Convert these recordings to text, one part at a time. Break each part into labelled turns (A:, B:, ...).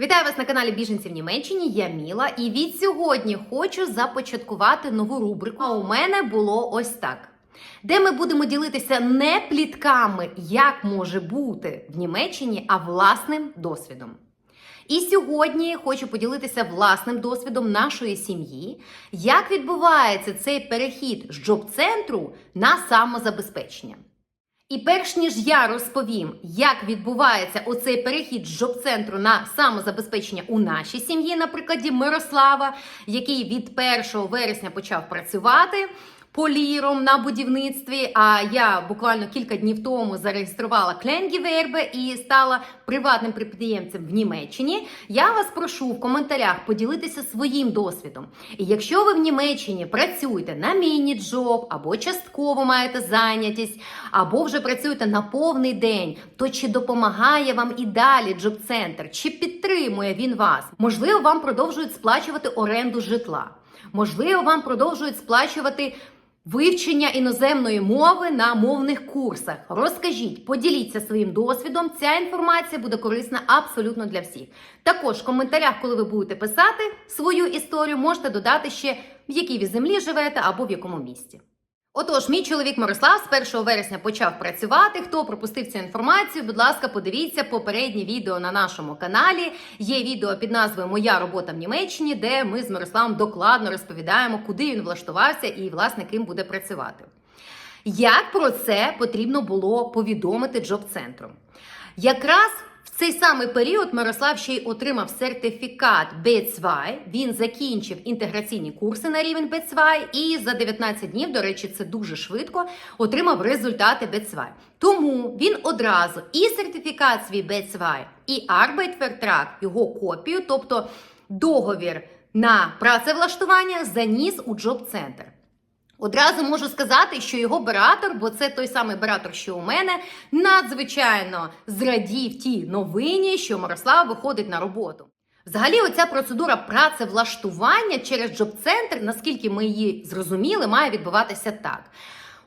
A: Вітаю вас на каналі Біженці в Німеччині. Я Міла, і від сьогодні хочу започаткувати нову рубрику. А у мене було ось так. Де ми будемо ділитися не плітками, як може бути в Німеччині, а власним досвідом. І сьогодні хочу поділитися власним досвідом нашої сім'ї, як відбувається цей перехід з джоб-центру на самозабезпечення. І перш ніж я розповім, як відбувається оцей перехід з джоб-центру на самозабезпечення у нашій сім'ї, на прикладі Мирослава, який від 1 вересня почав працювати поліром на будівництві. А я буквально кілька днів тому зареєструвала Кленгівербе і стала приватним підприємцем в Німеччині. Я вас прошу в коментарях поділитися своїм досвідом. І якщо ви в Німеччині працюєте на міні-джоб або частково маєте зайнятість, або вже працюєте на повний день, то чи допомагає вам і далі джоб-центр, чи підтримує він вас? Можливо, вам продовжують сплачувати оренду житла. Можливо, вам продовжують сплачувати вивчення іноземної мови на мовних курсах. Розкажіть, поділіться своїм досвідом. Ця інформація буде корисна абсолютно для всіх. Також в коментарях, коли ви будете писати свою історію, можете додати ще в якій ви землі живете або в якому місті. Отож, мій чоловік Мирослав з 1 вересня почав працювати. Хто пропустив цю інформацію? Будь ласка, подивіться попереднє відео на нашому каналі. Є відео під назвою Моя робота в Німеччині, де ми з Мирославом докладно розповідаємо, куди він влаштувався і, власне, ким буде працювати. Як про це потрібно було повідомити джоб-центру? Якраз цей самий період Мирослав ще й отримав сертифікат B2, Він закінчив інтеграційні курси на рівень B2 і за 19 днів, до речі, це дуже швидко, отримав результати B2. Тому він одразу і сертифікат свій B2, і Arbeitsvertrag, його копію, тобто договір на працевлаштування, заніс у джоб-центр. Одразу можу сказати, що його оператор, бо це той самий оператор, що у мене, надзвичайно зрадів тій новині, що Мирослав виходить на роботу. Взагалі, оця процедура працевлаштування через джоб-центр, наскільки ми її зрозуміли, має відбуватися так.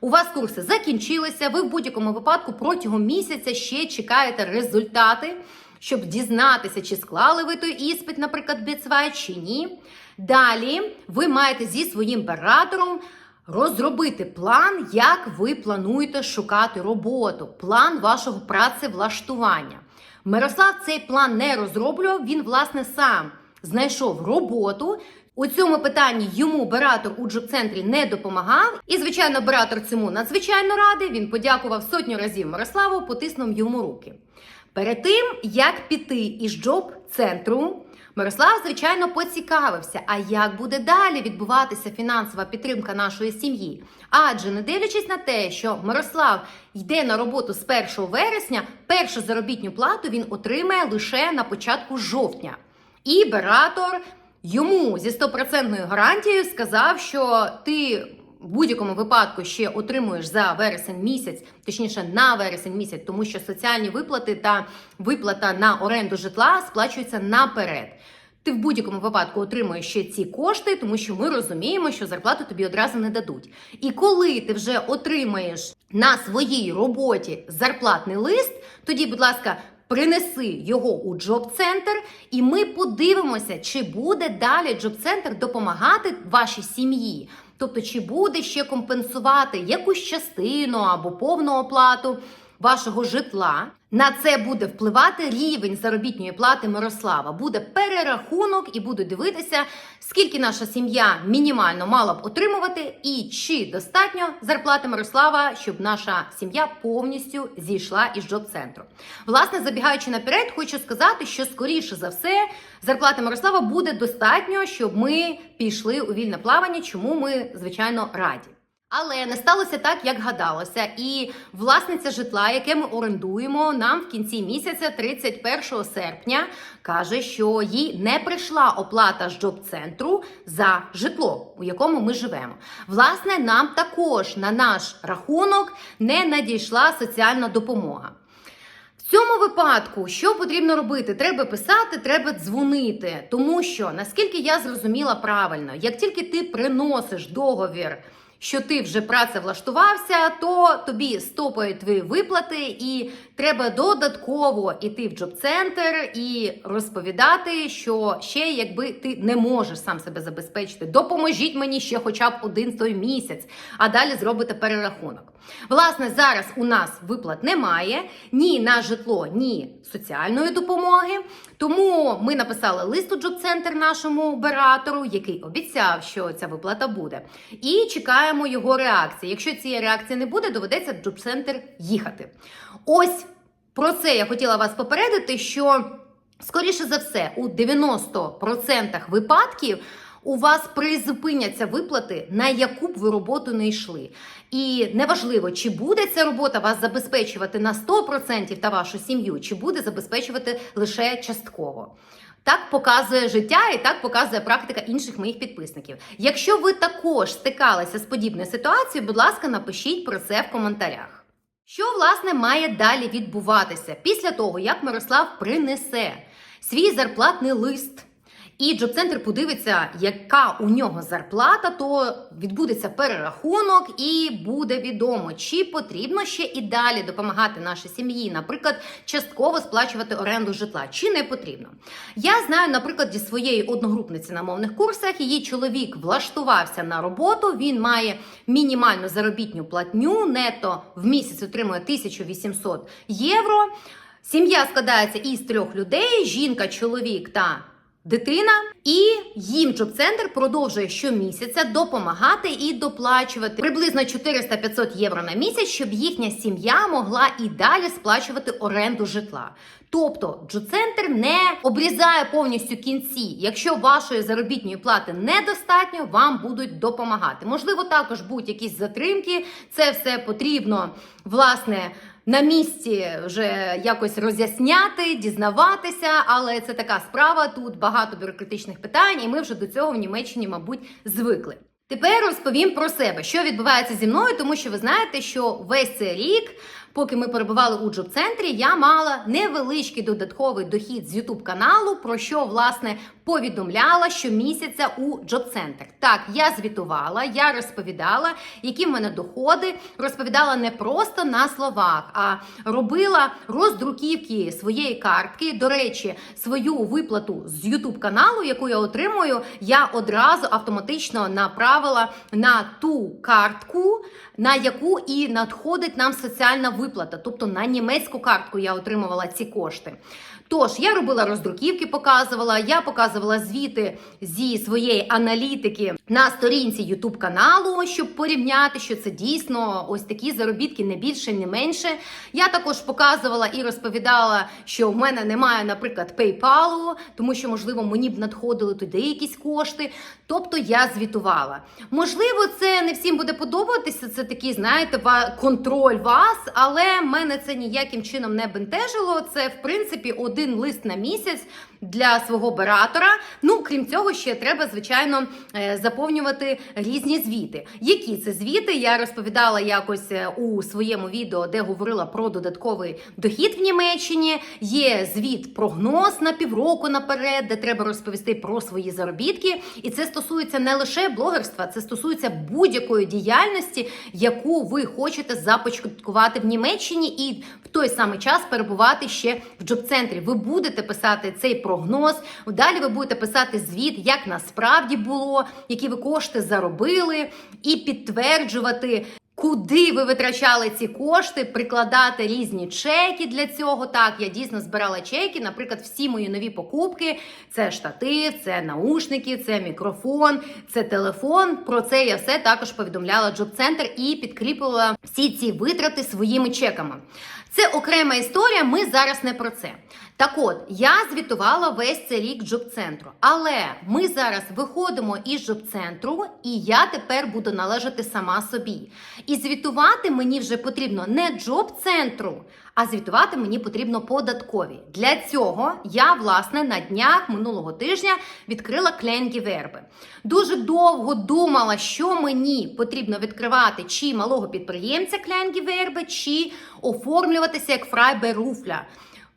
A: У вас курси закінчилися, ви в будь-якому випадку протягом місяця ще чекаєте результати, щоб дізнатися, чи склали ви той іспит, наприклад, Біцвай, чи ні. Далі ви маєте зі своїм оператором розробити план, як ви плануєте шукати роботу, план вашого працевлаштування. Мирослав цей план не розроблював, він, власне, сам знайшов роботу. У цьому питанні йому оператор у джоб-центрі не допомагав. І, звичайно, оператор цьому надзвичайно радий. Він подякував сотню разів Мирославу, потиснув йому руки. Перед тим, як піти із джоб-центру, Мирослав, звичайно, поцікавився, а як буде далі відбуватися фінансова підтримка нашої сім'ї. Адже не дивлячись на те, що Мирослав йде на роботу з 1 вересня, першу заробітню плату він отримає лише на початку жовтня. І оператор йому зі стопроцентною гарантією сказав, що ти в будь-якому випадку ще отримуєш за вересень місяць, точніше на вересень місяць, тому що соціальні виплати та виплата на оренду житла сплачуються наперед. Ти в будь-якому випадку отримуєш ще ці кошти, тому що ми розуміємо, що зарплату тобі одразу не дадуть. І коли ти вже отримаєш на своїй роботі зарплатний лист, тоді, будь ласка, принеси його у джоб-центр, і ми подивимося, чи буде далі джоб-центр допомагати вашій сім'ї. Тобто, чи буде ще компенсувати якусь частину або повну оплату вашого житла. На це буде впливати рівень заробітної плати Мирослава. Буде перерахунок і буду дивитися, скільки наша сім'я мінімально мала б отримувати, і чи достатньо зарплати Мирослава, щоб наша сім'я повністю зійшла із джоб-центру. Власне, забігаючи наперед, хочу сказати, що скоріше за все зарплати Мирослава буде достатньо, щоб ми пішли у вільне плавання, чому ми звичайно раді. Але не сталося так, як гадалося. І власниця житла, яке ми орендуємо, нам в кінці місяця, 31 серпня, каже, що їй не прийшла оплата з джоб-центру за житло, у якому ми живемо. Власне, нам також на наш рахунок не надійшла соціальна допомога. В цьому випадку що потрібно робити? Треба писати, треба дзвонити, тому що наскільки я зрозуміла правильно, як тільки ти приносиш договір що ти вже працевлаштувався, то тобі стопають твої виплати, і треба додатково іти в джоб-центр і розповідати, що ще якби ти не можеш сам себе забезпечити, допоможіть мені ще хоча б один той місяць, а далі зробите перерахунок. Власне, зараз у нас виплат немає ні на житло, ні соціальної допомоги. Тому ми написали лист у джоб-центр нашому оператору, який обіцяв, що ця виплата буде. І чекаємо його реакції. Якщо цієї реакції не буде, доведеться в джоб-центр їхати. Ось про це я хотіла вас попередити, що скоріше за все, у 90% випадків. У вас призупиняться виплати, на яку б ви роботу не йшли. І неважливо, чи буде ця робота вас забезпечувати на 100% та вашу сім'ю, чи буде забезпечувати лише частково. Так показує життя і так показує практика інших моїх підписників. Якщо ви також стикалися з подібною ситуацією, будь ласка, напишіть про це в коментарях. Що власне має далі відбуватися після того, як Мирослав принесе свій зарплатний лист? І джоб-центр подивиться, яка у нього зарплата, то відбудеться перерахунок, і буде відомо, чи потрібно ще і далі допомагати нашій сім'ї, наприклад, частково сплачувати оренду житла, чи не потрібно. Я знаю, наприклад, зі своєї одногрупниці на мовних курсах її чоловік влаштувався на роботу. Він має мінімальну заробітню платню, нето в місяць отримує 1800 євро. Сім'я складається із трьох людей: жінка, чоловік та дитина, і їм джоб-центр продовжує щомісяця допомагати і доплачувати приблизно 400-500 євро на місяць, щоб їхня сім'я могла і далі сплачувати оренду житла. Тобто джоб-центр не обрізає повністю кінці. Якщо вашої заробітної плати недостатньо, вам будуть допомагати. Можливо, також будуть якісь затримки. Це все потрібно власне на місці вже якось роз'ясняти, дізнаватися, але це така справа. Тут багато бюрократичних питань, і ми вже до цього в Німеччині, мабуть, звикли. Тепер розповім про себе, що відбувається зі мною, тому що ви знаєте, що весь цей рік, поки ми перебували у джоб-центрі, я мала невеличкий додатковий дохід з youtube каналу, про що власне повідомляла щомісяця у джоб-центр. Так, я звітувала, я розповідала, які в мене доходи, розповідала не просто на словах, а робила роздруківки своєї картки. До речі, свою виплату з youtube каналу, яку я отримую, я одразу автоматично направила на ту картку, на яку і надходить нам соціальна виплата, тобто на німецьку картку я отримувала ці кошти. Тож я робила роздруківки, показувала, я показувала звіти зі своєї аналітики на сторінці YouTube каналу, щоб порівняти, що це дійсно ось такі заробітки, не більше, не менше. Я також показувала і розповідала, що в мене немає, наприклад, PayPal, тому що, можливо, мені б надходили туди якісь кошти. Тобто я звітувала. Можливо, це не всім буде подобатися. Це такий, знаєте, контроль вас, але мене це ніяким чином не бентежило. Це, в принципі, один лист на місяць для свого оператора. Ну, крім цього, ще треба, звичайно, е, заповнювати різні звіти. Які це звіти? Я розповідала якось е, у своєму відео, де говорила про додатковий дохід в Німеччині. Є звіт прогноз на півроку наперед, де треба розповісти про свої заробітки. І це стосується не лише блогерства, це стосується будь-якої діяльності, яку ви хочете започаткувати в Німеччині і в той самий час перебувати ще в джоб-центрі. Ви будете писати цей прогноз. Далі ви будете писати звіт, як насправді було, які ви кошти заробили, і підтверджувати. Куди ви витрачали ці кошти, прикладати різні чеки для цього? Так, я дійсно збирала чеки. Наприклад, всі мої нові покупки: це штатив, це наушники, це мікрофон, це телефон. Про це я все також повідомляла Джоб-центр і підкріпила всі ці витрати своїми чеками. Це окрема історія. Ми зараз не про це. Так от, я звітувала весь цей рік джоб-центру, але ми зараз виходимо із джоб-центру, і я тепер буду належати сама собі. І звітувати мені вже потрібно не джоб-центру, а звітувати мені потрібно податкові. Для цього я, власне, на днях минулого тижня відкрила Кленгіверби. Дуже довго думала, що мені потрібно відкривати чи малого підприємця Кленгіверби, чи оформлюватися як фрайберуфля.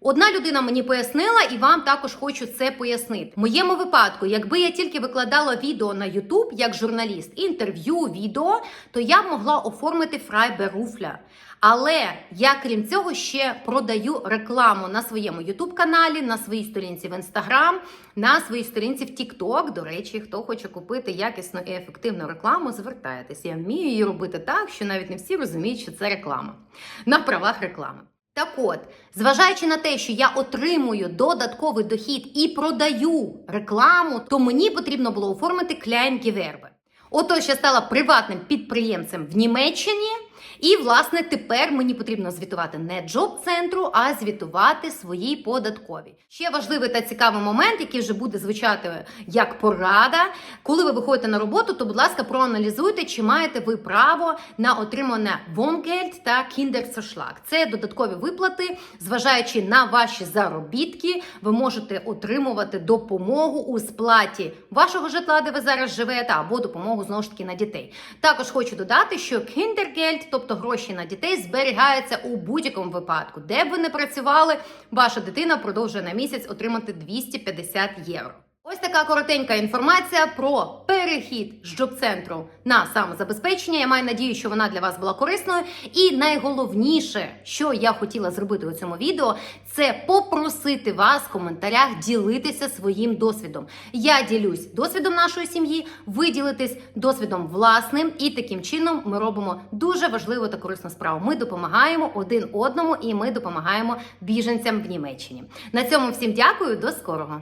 A: Одна людина мені пояснила, і вам також хочу це пояснити. В моєму випадку, якби я тільки викладала відео на YouTube як журналіст, інтерв'ю, відео, то я б могла оформити фрайберуфля. Але я крім цього ще продаю рекламу на своєму YouTube каналі, на своїй сторінці в Instagram, на своїй сторінці в TikTok. До речі, хто хоче купити якісну і ефективну рекламу, звертайтеся. Я вмію її робити так, що навіть не всі розуміють, що це реклама на правах реклами. Так от, зважаючи на те, що я отримую додатковий дохід і продаю рекламу, то мені потрібно було оформити Клянківерби. Отож, я стала приватним підприємцем в Німеччині, і, власне, тепер мені потрібно звітувати не джоб-центру, а звітувати своїй податковій. Ще важливий та цікавий момент, який вже буде звучати як порада. Коли ви виходите на роботу, то, будь ласка, проаналізуйте, чи маєте ви право на отримане Wohngeld та Kinderzuschlag. Це додаткові виплати, зважаючи на ваші заробітки, ви можете отримувати допомогу у сплаті вашого житла, де ви зараз живете, або допомогу знову ж таки на дітей. Також хочу додати, що Kindergeld, тобто гроші на дітей, зберігаються у будь-якому випадку, де б ви не працювали, ваша дитина продовжує на місяць отримати 250 євро. Ось така коротенька інформація про перехід з джоб-центру на самозабезпечення. Я маю надію, що вона для вас була корисною. І найголовніше, що я хотіла зробити у цьому відео, це попросити вас в коментарях ділитися своїм досвідом. Я ділюсь досвідом нашої сім'ї, ви ділитесь досвідом власним, і таким чином ми робимо дуже важливу та корисну справу. Ми допомагаємо один одному і ми допомагаємо біженцям в Німеччині. На цьому всім дякую, до скорого.